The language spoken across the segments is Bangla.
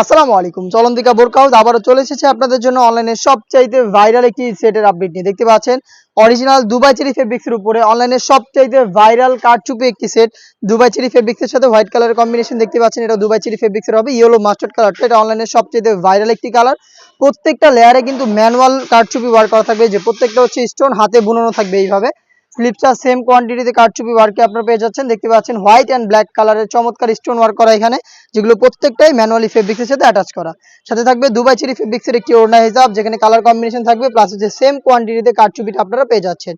আসসালামু আলাইকুম। চলন্তিকা বোরকাউজ আবারও চলে এসেছে আপনাদের জন্য অনলাইনে সবচাইতে ভাইরাল একটি সেটের আপডেট নিয়ে। দেখতে পাচ্ছেন অরিজিনাল দুবাই চেরি ফেব্রিক্সের উপরে অনলাইনে সবচাইতে ভাইরাল কারচুপি একটি সেট দুবাই চেরি ফেব্রিক্সের সাথে হোয়াইট কালারের কম্বিনেশন দেখতে পাচ্ছেন। এটা দুবাই চেরি ফেব্রিক্সের হবে ইয়েলো মাস্টার্ড কালারটা এটা অনলাইনে সবচাইতে ভাইরাল একটি কালার প্রত্যেকটা লেয়ারে কিন্তু ম্যানুয়াল কারচুপি ওয়ার্ক করা থাকবে, যে প্রত্যেকটা হচ্ছে স্টোন হাতে বুনানো থাকবে এইভাবে। স্লিপসটা সেম কোয়ান্টিটিতে কারচুপি ওয়ার্কে আপনারা পেয়ে যাচ্ছেন। দেখতে পাচ্ছেন হোয়াইট অ্যান্ড ব্ল্যাক কালারের চমৎকার স্টোন ওয়ার্ক করা এখানে, যেগুলো প্রত্যেকটাই ম্যানুয়ালি ফেব্রিক্সের সাথে অ্যাটাচ করা। সাথে থাকবে দুবাই চেরি ফেব্রিক্সের একটি ওড়না হিসাব যেখানে কালার কম্বিনেশন থাকবে প্লাস হচ্ছে সেম কোয়ান্টিটিতে কারচুপিটা আপনারা পেয়ে যাচ্ছেন।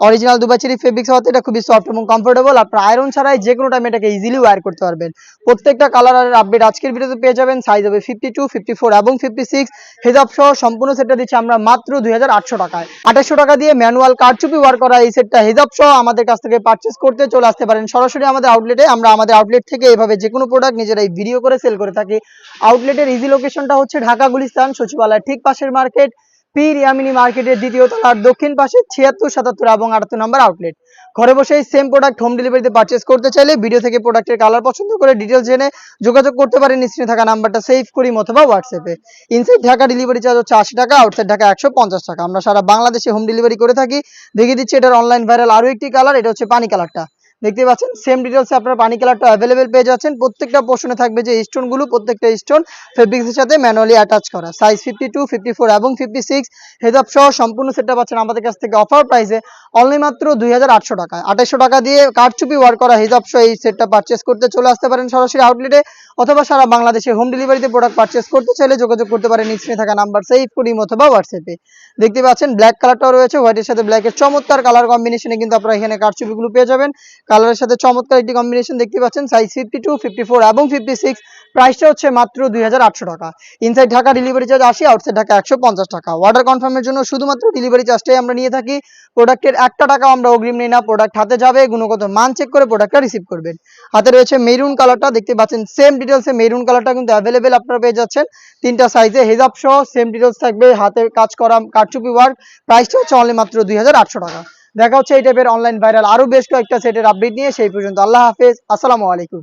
অরিজিনাল দুবাই চেরি ফেব্রিক্স হতে এটা খুবই সফট এবং কমফোর্টেবল আপনারা আয়রন ছাড়াই যে কোনো টাইমে এটাকে ইজিলি ওয়্যার করতে পারবেন। প্রত্যেকটা কালারের আপডেট আজকের ভিডিওতে পেয়ে যাবেন সাইজ হবে ফিফটি টু ফিফটি ফোর এবং ফিফটি সিক্স হেজাব সহ সম্পূর্ণ সেটটা দিচ্ছি আমরা মাত্র দুই হাজার আটশো টাকায়। আঠাশশো টাকা দিয়ে ম্যানুয়াল কারচুপি ওয়ার করা এই সেটটা হেজাব সহ আমাদের কাছ থেকে পারচেস করতে চলে আসতে পারেন। সরাসরি আমাদের আউটলেটে আমরা আমাদের আউটলেট থেকে এভাবে যে কোনো প্রোডাক্ট নিজেরাই ভিডিও করে সেল করে থাকি। আউটলেটের ইজি লোকেশনটা হচ্ছে ঢাকা গুলিস্তান সচিবালয় ঠিক পাশের মার্কেট পীর মার্কেটের দ্বিতীয় তলার দক্ষিণ পাশে ছিয়াত্তর, সাতাত্তর এবং আটাত্তর নম্বর আউটলেট ঘরে বসে এই সেম প্রোডাক্ট হোম ডেলিভারিতে পারচেস করতে চাইলে ভিডিও থেকে প্রোডাক্টের কালার পছন্দ করে ডিটেলস জেনে যোগাযোগ করতে পারেন। স্ক্রিনে থাকা নাম্বারটা সেভ করি অথবা হোয়াটসঅ্যাপে ইনসাইড ঢাকা ডেলিভারি চার্জ হচ্ছে আশি টাকা আউটসাইড ঢাকা একশো পঞ্চাশ টাকা। আমরা সারা বাংলাদেশে হোম ডেলিভারি করে থাকি। দেখিয়ে দিচ্ছি এটার অনলাইন ভাইরাল আরও একটি কালার এটা হচ্ছে পানি কালারটা দেখতে পাচ্ছেন সেম ডিটেলসে আপনার পানি কালারটা অ্যাভেলেবেল পেয়ে যাচ্ছেন। প্রত্যেকটা পোর্শনে থাকবে যে স্টোনগুলো প্রত্যেকটা স্টোন ফেব্রিক্সের সাথে ম্যানুয়ালি অ্যাটাচ করা। Size fifty two fifty four এবং ফিফটি সিক্স হেজাব সহ সম্পূর্ণ সেটটা পাচ্ছেন আমাদের কাছ থেকে অফার প্রাইসে অনলি মাত্র দুই হাজার আটশো টাকায় টাকা দিয়ে কারচুপি ওয়ার করা হিজাব সহ এই সেটটা পারচেস করতে চলে আসতে পারেন সরাসরি আউটলেটে অথবা সারা বাংলাদেশে হোম ডেলিভারিতে প্রোডাক্ট পারচেস করতে চাইলে যোগাযোগ করতে পারেন স্ক্রিনে থাকা নাম্বার সেভ করি অথবা হোয়াটসঅ্যাপে দেখতে পাচ্ছেন ব্ল্যাক কালারটাও রয়েছে হোয়াইটের সাথে ব্ল্যাকের চমৎকার কালার কম্বিনেশনে কিন্তু আপনারা এখানে কারচুপিগুলো পেয়ে যাবেন। কালারের সাথে চমৎকার একটি কম্বিনেশন দেখতে পাচ্ছেন। সাইজ ফিফটি টু ফোর এবং ফিফটি সিক্স প্রাইসটা হচ্ছে মাত্র দুই হাজার আটশো টাকা। ইনসাইড ঢাকা ডেলিভারি চার্জ আশি আউটসাইড ঢাকা একশো পঞ্চাশ টাকা। অর্ডার কনফার্মের জন্য শুধুমাত্র ডেলিভারি চার্জটাই আমরা নিয়ে থাকি। প্রোডাক্টের একটা টাকা আমরা অগ্রিম নিই না। প্রোডাক্ট হাতে যাবে, গুণগত মান চেক করে প্রোডাক্টটা রিসিভ করবেন। হাতে রয়েছে মেরুন কালারটা দেখতে পাচ্ছেন সেম ডিটেলসে মেরুন কালারটা কিন্তু অ্যাভেলেবেল আপনারা পেয়ে যাচ্ছেন। তিনটা সাইজে হেজাব সহ সেম ডিটেলস থাকবে। হাতে কাজ করা কারচুপি ওয়ার্ক প্রাইসটা হচ্ছে অনলি মাত্র দুই হাজার আটশো টাকা। দেখা হচ্ছে এই টাইপের অনলাইন ভাইরাল আরও বেশ কয়েকটা সেটের আপডেট নিয়ে, সেই পর্যন্ত আল্লাহ হাফেজ, আসসালামু আলাইকুম।